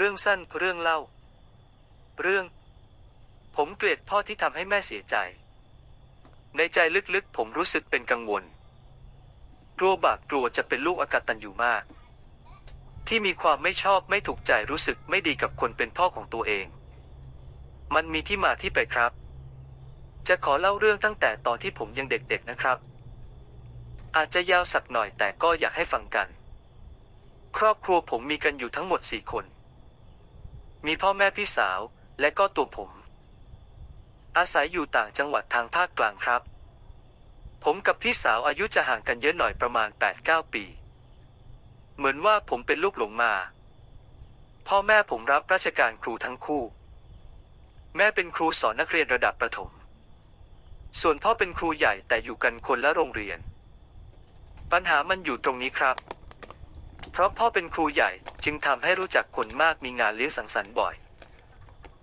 เรื่องสั้นเรื่องเล่า เรื่อง ผมเกลียดพ่อที่ทำให้แม่เสียใจ ในใจลึกๆ ผมรู้สึกเป็นกังวล กลัวบาปกลัวจะเป็นลูกอากตันอยู่มาก ที่มีความไม่ชอบไม่ถูกใจรู้สึกไม่ดีกับคนเป็นพ่อของตัวเอง มันมีที่มาที่ไปครับ จะขอเล่าเรื่องตั้งแต่ตอนที่ผมยังเด็กๆนะครับ อาจจะยาวสักหน่อยแต่ก็อยากให้ฟังกัน ครอบครัวผมมีกันอยู่ทั้งหมดสี่คน มีพ่อแม่พี่สาว และก็ตัวผม อาศัยอยู่ต่างจังหวัดทางภาคกลางครับ ผมกับพี่สาวอายุจะห่างกันเยอะหน่อยประมาณ 8-9 ปี เหมือนว่าผมเป็นลูกหลงมา พ่อแม่ผมรับราชการครูทั้งคู่ แม่เป็นครูสอนนักเรียนระดับประถม ส่วนพ่อเป็นครูใหญ่แต่อยู่กันคนละโรงเรียน ปัญหามันอยู่ตรงนี้ครับ เพราะพ่อเป็นครูใหญ่ จึงทำให้รู้จักคนมากมีงานเลี้ยงสังสรรค์บ่อย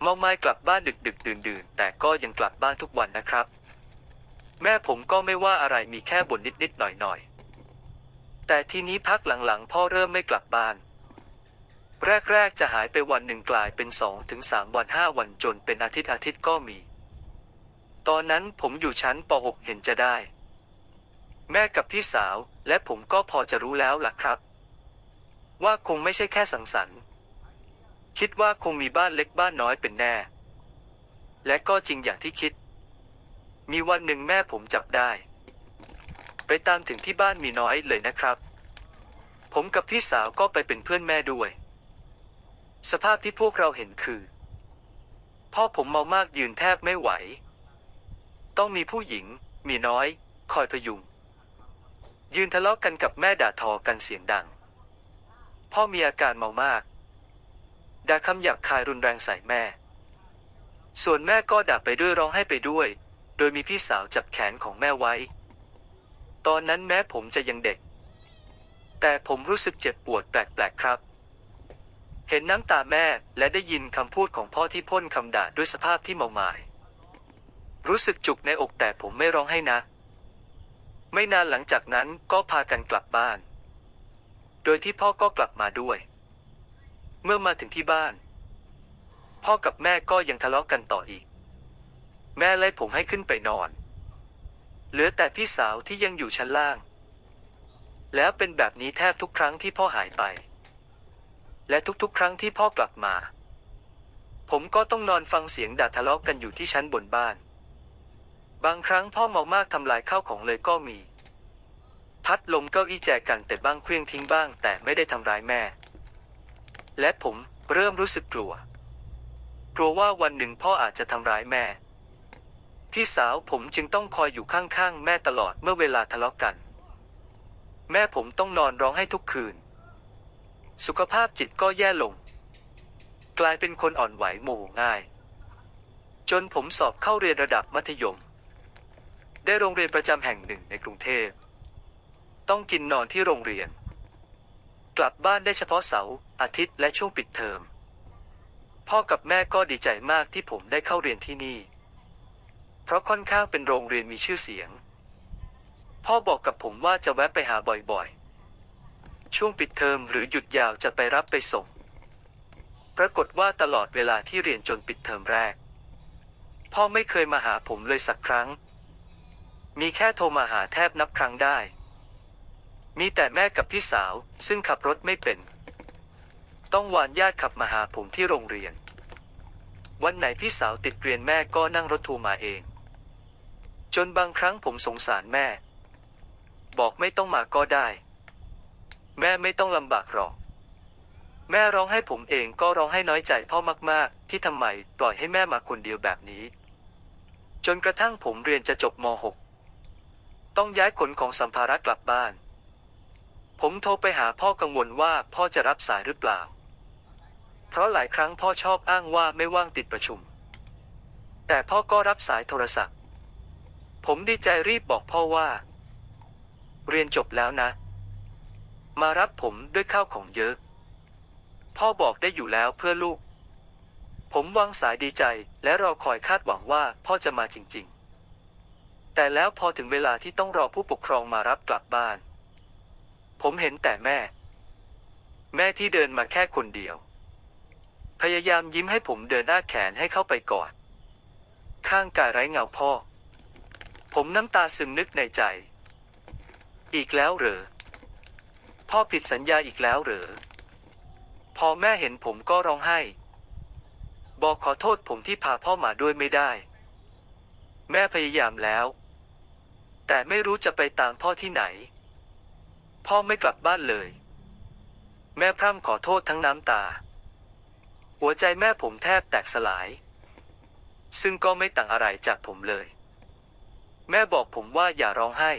เมาไม้กลับบ้านดึกดึกดื่นดื่นแต่ก็ยังกลับบ้านทุกวันนะครับ แม่ผมก็ไม่ว่าอะไรมีแค่บ่นนิดนิดหน่อยหน่อยแต่ทีนี้พักหลังๆ พ่อเริ่มไม่กลับบ้าน แรกๆจะหายไปวันหนึ่งกลายเป็นสองถึงสามวันห้าวันจนเป็นอาทิตย์อาทิตย์ก็มี ตอนนั้นผมอยู่ชั้นป .6 เห็นจะได้ แม่กับพี่สาวและผมก็พอจะรู้แล้วล่ะครับ ว่าคงไม่ใช่แค่สังสรรค์ คิดว่าคงมีบ้านเล็กบ้านน้อยเป็นแน่ และก็จริงอย่างที่คิด มีวันหนึ่งแม่ผมจับได้ ไปตามถึงที่บ้านมีน้อยเลยนะครับ ผมกับพี่สาวก็ไปเป็นเพื่อนแม่ด้วย สภาพที่พวกเราเห็นคือ พ่อผมเมามากยืนแทบไม่ไหว ต้องมีผู้หญิง มีน้อย คอยพยุงยืนทะเลาะกันกับแม่ด่าทอกันเสียงดัง พ่อมีอาการเมามาก ด่าคำหยาบคายรุนแรงใส่แม่ ส่วนแม่ก็ด่าไปด้วยร้องไห้ไปด้วย โดยมีพี่สาวจับแขนของแม่ไว้ ตอนนั้นแม้ผมจะยังเด็ก แต่ผมรู้สึกเจ็บปวดแปลกๆครับ เห็นน้ำตาแม่และได้ยินคำพูดของพ่อที่พ่นคำด่าด้วยสภาพที่เมาหมาย รู้สึกจุกในอกแต่ผมไม่ร้องให้นะ ไม่นานหลังจากนั้นก็พากันกลับบ้าน โดยที่พ่อก็กลับมาด้วย เมื่อมาถึงที่บ้าน พ่อกับแม่ก็ยังทะเลาะกันต่ออีก แม่ไล่ผมให้ขึ้นไปนอน เหลือแต่พี่สาวที่ยังอยู่ชั้นล่าง แล้วเป็นแบบนี้แทบทุกครั้งที่พ่อหายไป และทุกๆ ครั้งที่พ่อกลับมา ผมก็ต้องนอนฟังเสียงด่าทะเลาะกันอยู่ที่ชั้นบนบ้าน บางครั้งพ่อเมามากทำลายข้าวของเลยก็มี พัดลมเก้าอี้แจกันแต่บ้างเคลื่องทิ้งบ้าง แต่ไม่ได้ทำร้ายแม่ และผมเริ่มรู้สึกกลัว กลัวว่าวันหนึ่งพ่ออาจจะทำร้ายแม่ พี่สาวผมจึงต้องคอยอยู่ข้างๆ แม่ตลอดเมื่อเวลาทะเลาะกัน แม่ผมต้องนอนร้องให้ทุกคืน สุขภาพจิตก็แย่ลง กลายเป็นคนอ่อนไหวโมโหง่าย จนผมสอบเข้าเรียนระดับมัธยม ได้โรงเรียนประจำแห่งหนึ่งในกรุงเทพ ต้องกินนอนที่โรงเรียน กลับบ้านได้เฉพาะเสาร์อาทิตย์และช่วงปิดเทอม พ่อกับแม่ก็ดีใจมากที่ผมได้เข้าเรียนที่นี่ เพราะค่อนข้างเป็นโรงเรียนมีชื่อเสียง พ่อบอกกับผมว่าจะแวะไปหาบ่อยๆ ช่วงปิดเทอมหรือหยุดยาวจะไปรับไปส่ง ปรากฏว่าตลอดเวลาที่เรียนจนปิดเทอมแรก พ่อไม่เคยมาหาผมเลยสักครั้ง มีแค่โทรมาหาแทบนับครั้งได้ มีแต่แม่กับพี่สาว ซึ่งขับรถไม่เป็น ต้องวานญาติขับมาหาผมที่โรงเรียน วันไหนพี่สาวติดเรียนแม่ก็นั่งรถทัวร์มาเอง จนบางครั้งผมสงสารแม่ บอกไม่ต้องมาก็ได้ แม่ไม่ต้องลำบากหรอก แม่ร้องให้ผมเองก็ร้องให้น้อยใจพ่อมาก ๆ ที่ทำไมปล่อยให้แม่มาคนเดียวแบบนี้ จนกระทั่งผมเรียนจะจบม .6 ต้องย้ายขนของสัมภาระกลับบ้าน ผมโทรไปหาพ่อกังวลว่าพ่อจะรับสายหรือเปล่า เพราะหลายครั้งพ่อชอบอ้างว่าไม่ว่างติดประชุม แต่พ่อก็รับสายโทรศัพท์ ผมดีใจรีบบอกพ่อว่า เรียนจบแล้วนะ มารับผมด้วยข้าวของเยอะ พ่อบอกได้อยู่แล้วเพื่อลูก ผมวางสายดีใจและรอคอยคาดหวังว่าพ่อจะมาจริง ๆ แต่แล้วพอถึงเวลาที่ต้องรอผู้ปกครองมารับกลับบ้าน ผมเห็นแต่แม่ แม่ที่เดินมาแค่คนเดียว พยายามยิ้มให้ผมเดินอ้าแขนให้เข้าไปกอด ข้างกายไร้เงาพ่อ ผมน้ำตาซึมนึกในใจ อีกแล้วเหรอ พ่อผิดสัญญาอีกแล้วเหรอ พอแม่เห็นผมก็ร้องไห้ บอกขอโทษผมที่พาพ่อมาด้วยไม่ได้ แม่พยายามแล้ว แต่ไม่รู้จะไปตามพ่อที่ไหน พ่อไม่กลับบ้านเลย แม่พร่ำขอโทษทั้งน้ำตา หัวใจแม่ผมแทบแตกสลาย ซึ่งก็ไม่ต่างอะไรจากผมเลย แม่บอกผมว่าอย่าร้องไห้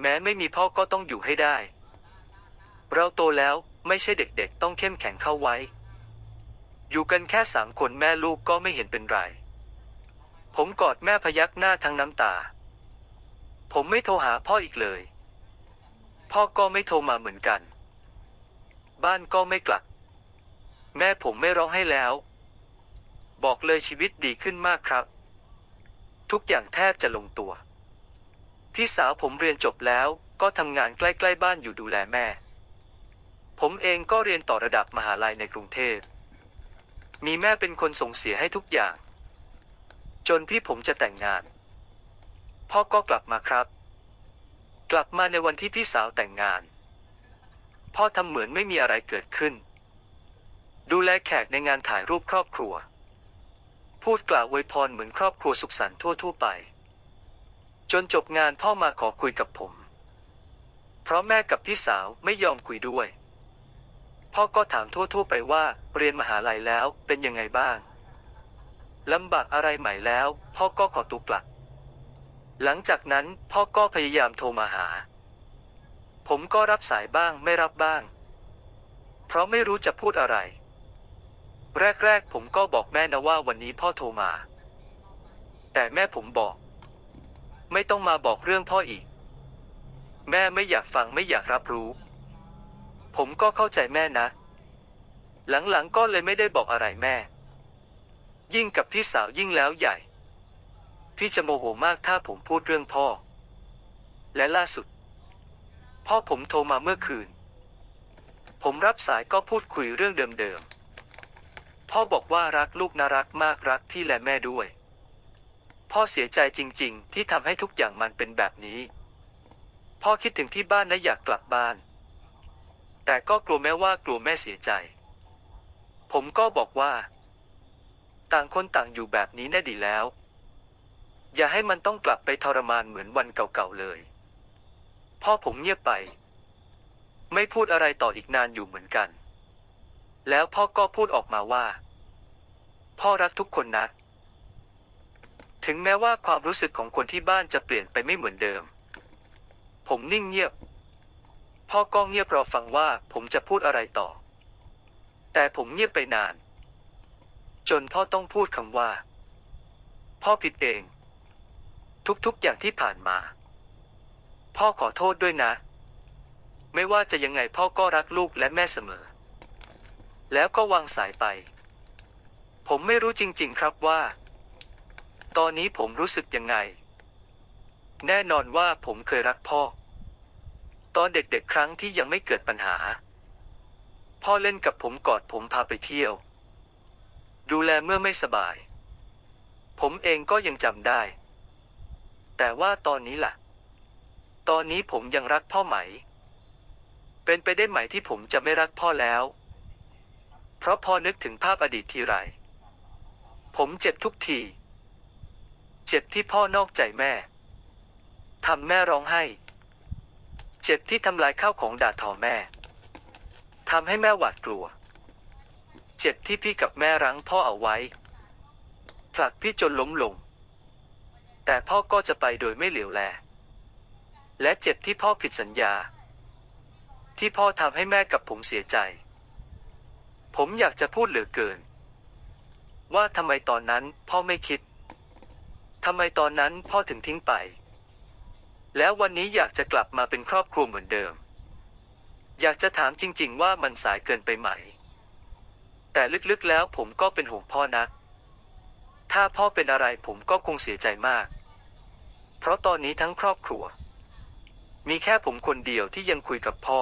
แม้ไม่มีพ่อก็ต้องอยู่ให้ได้ เราโตแล้วไม่ใช่เด็กๆ ต้องเข้มแข็งเข้าไว้ อยู่กันแค่สามคนแม่ลูกก็ไม่เห็นเป็นไร ผมกอดแม่พยักหน้าทั้งน้ำตา ผมไม่โทรหาพ่ออีกเลย พ่อก็ไม่โทรมาเหมือนกัน บ้านก็ไม่กลับ แม่ผมไม่ร้องให้แล้ว บอกเลยชีวิตดีขึ้นมากครับ ทุกอย่างแทบจะลงตัว พี่สาวผมเรียนจบแล้วก็ทำงานใกล้ๆบ้านอยู่ดูแลแม่ ผมเองก็เรียนต่อระดับมหาลัยในกรุงเทพ มีแม่เป็นคนส่งเสียให้ทุกอย่าง จนพี่ผมจะแต่งงาน พ่อก็กลับมาครับ กลับมาในวันที่พี่สาวแต่งงาน พ่อทำเหมือนไม่มีอะไรเกิดขึ้น ดูแลแขกในงานถ่ายรูปครอบครัว พูดกล่าวอวยพรเหมือนครอบครัวสุขสันต์ทั่ว ๆ ไป จนจบงานพ่อมาขอคุยกับผม เพราะแม่กับพี่สาวไม่ยอมคุยด้วย พ่อก็ถามทั่ว ๆ ไปว่าเรียนมหาลัยแล้วเป็นยังไงบ้างลำบากอะไรใหม่แล้ว พ่อก็ขอตัวกลับ หลังจากนั้นพ่อก็พยายามโทรมาหา ผมก็รับสายบ้างไม่รับบ้าง เพราะไม่รู้จะพูดอะไร แรกๆผมก็บอกแม่นะว่าวันนี้พ่อโทรมา แต่แม่ผมบอก ไม่ต้องมาบอกเรื่องพ่ออีก แม่ไม่อยากฟังไม่อยากรับรู้ ผมก็เข้าใจแม่นะ หลังๆก็เลยไม่ได้บอกอะไรแม่ ยิ่งกับพี่สาวยิ่งแล้วใหญ่ พี่จะโมโหมากถ้าผมพูดเรื่องพ่อ และล่าสุด พ่อผมโทรมาเมื่อคืน ผมรับสายก็พูดคุยเรื่องเดิมๆ พ่อบอกว่ารักลูกน่ารักมากรักพี่และแม่ด้วย พ่อเสียใจจริงๆ ที่ทำให้ทุกอย่างมันเป็นแบบนี้ พ่อคิดถึงที่บ้านและอยากกลับบ้าน แต่ก็กลัวแม่ว่ากลัวแม่เสียใจ ผมก็บอกว่า ต่างคนต่างอยู่แบบนี้แน่ดีแล้ว อย่าให้มันต้องกลับไปทรมานเหมือนวันเก่าๆเลย พ่อผมเงียบไป ไม่พูดอะไรต่ออีกนานอยู่เหมือนกัน แล้วพ่อก็พูดออกมาว่า พ่อรักทุกคนนะ ถึงแม้ว่าความรู้สึกของคนที่บ้านจะเปลี่ยนไปไม่เหมือนเดิม ผมนิ่งเงียบ พ่อก็เงียบรอฟังว่าผมจะพูดอะไรต่อ แต่ผมเงียบไปนาน จนพ่อต้องพูดคำว่า พ่อผิดเอง ทุกๆอย่างที่ผ่านมา พ่อขอโทษด้วยนะ ไม่ว่าจะยังไงพ่อก็รักลูกและแม่เสมอ แล้วก็วางสายไป ผมไม่รู้จริง ๆ ครับว่า ตอนนี้ผมรู้สึกยังไง แน่นอนว่าผมเคยรักพ่อ ตอนเด็กๆครั้งที่ยังไม่เกิดปัญหา พ่อเล่นกับผมกอดผมพาไปเที่ยว ดูแลเมื่อไม่สบาย ผมเองก็ยังจำได้ แต่ว่าตอนนี้ล่ะ ตอนนี้ผมยังรักพ่อไหม เป็นไปได้ไหมที่ผมจะไม่รักพ่อแล้ว เพราะพอนึกถึงภาพอดีตทีไร ผมเจ็บทุกที เจ็บที่พ่อนอกใจแม่ทำแม่ร้องไห้ เจ็บที่ทำลายข้าวของด่าทอแม่ทำให้แม่หวาดกลัว เจ็บที่พี่กับแม่รั้งพ่อเอาไว้ ผลักพี่จนล้มลง แต่พ่อก็จะไปโดยไม่เหลียวแล และเจ็บที่พ่อผิดสัญญา ที่พ่อทำให้แม่กับผมเสียใจ ผมอยากจะพูดเหลือเกิน ว่าทำไมตอนนั้นพ่อไม่คิดทำไมตอนนั้นพ่อถึงทิ้งไป แล้ววันนี้อยากจะกลับมาเป็นครอบครัวเหมือนเดิม อยากจะถามจริง ๆ ว่ามันสายเกินไปไหม แต่ลึกๆแล้วผมก็เป็นห่วงพ่อนะ ถ้าพ่อเป็นอะไรผมก็คงเสียใจมาก เพราะตอนนี้ทั้งครอบครัว มีแค่ผมคนเดียวที่ยังคุยกับพ่อ